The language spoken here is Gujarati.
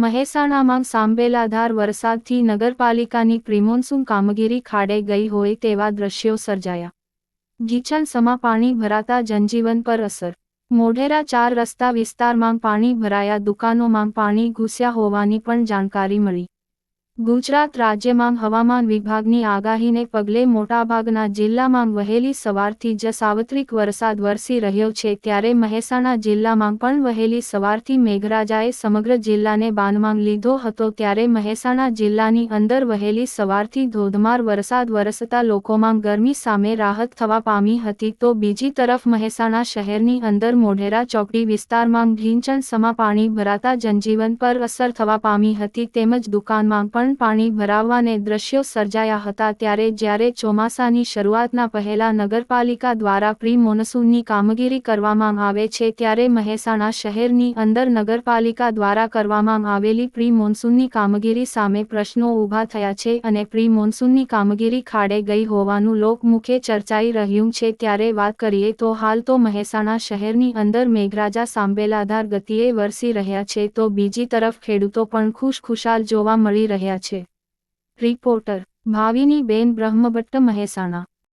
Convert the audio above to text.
મહેસાણામાં સાંબેલાધાર વરસાદથી નગરપાલિકાની પ્રિમોન્સૂન કામગીરી ખાડે ગઈ હોય તેવા દ્રશ્યો સર્જાયા. ગીચણસમાં પાણી ભરાતા જનજીવન પર અસર. મોઢેરા ચાર રસ્તા વિસ્તારમાં પાણી ભરાયા, દુકાનોમાં પાણી ઘૂસ્યા હોવાની પણ જાણકારી મળી. ગુજરાત રાજ્યમાં હવામાન વિભાગની આગાહીને પગલે મોટાભાગના જિલ્લામાં વહેલી સવારથી જ સાવત્રિક વરસાદ વરસી રહ્યો છે ત્યારે મહેસાણા જિલ્લામાં પણ વહેલી સવારથી મેઘરાજાએ સમગ્ર જિલ્લાને બાનમાં લીધો હતો ત્યારે મહેસાણા જિલ્લાની અંદર વહેલી સવારથી ધોધમાર વરસાદ વરસતા લોકોમાં ગરમી સામે રાહત થવા પામી હતી તો બીજી તરફ મહેસાણા શહેરની અંદર મોઢેરા ચોકડી વિસ્તારમાં ઢીંચણ સમા પાણી ભરાતા જનજીવન પર અસર થવા પામી હતી તેમજ દુકાનમાં પણ પાણી ભરાવાને દ્રશ્યો સર્જાયા હતા ત્યારે જ્યારે ચોમાસાની શરૂઆતના પહેલા નગરપાલિકા દ્વારા પ્રી મોનસૂનની કામગીરી કરવામાં આવે છે ત્યારે મહેસાણા શહેરની અંદર નગરપાલિકા દ્વારા કરવામાં આવેલી પ્રી મોન્સૂનની કામગીરી સામે પ્રશ્નો ઊભા થયા છે અને પ્રી મોન્સૂનની કામગીરી ખાડે ગઈ હોવાનું લોકમુખે ચર્ચાઈ રહ્યું છે. ત્યારે વાત કરીએ તો હાલ તો મહેસાણા શહેરની અંદર મેઘરાજા સાંબેલાધાર ગતિએ વરસી રહ્યા છે તો બીજી તરફ ખેડૂતો પણ ખુશખુશાલ જોવા મળી રહ્યા છે. રિપોર્ટર ભાવિની બેન બ્રહ્મભટ્ટ મહેસાણા.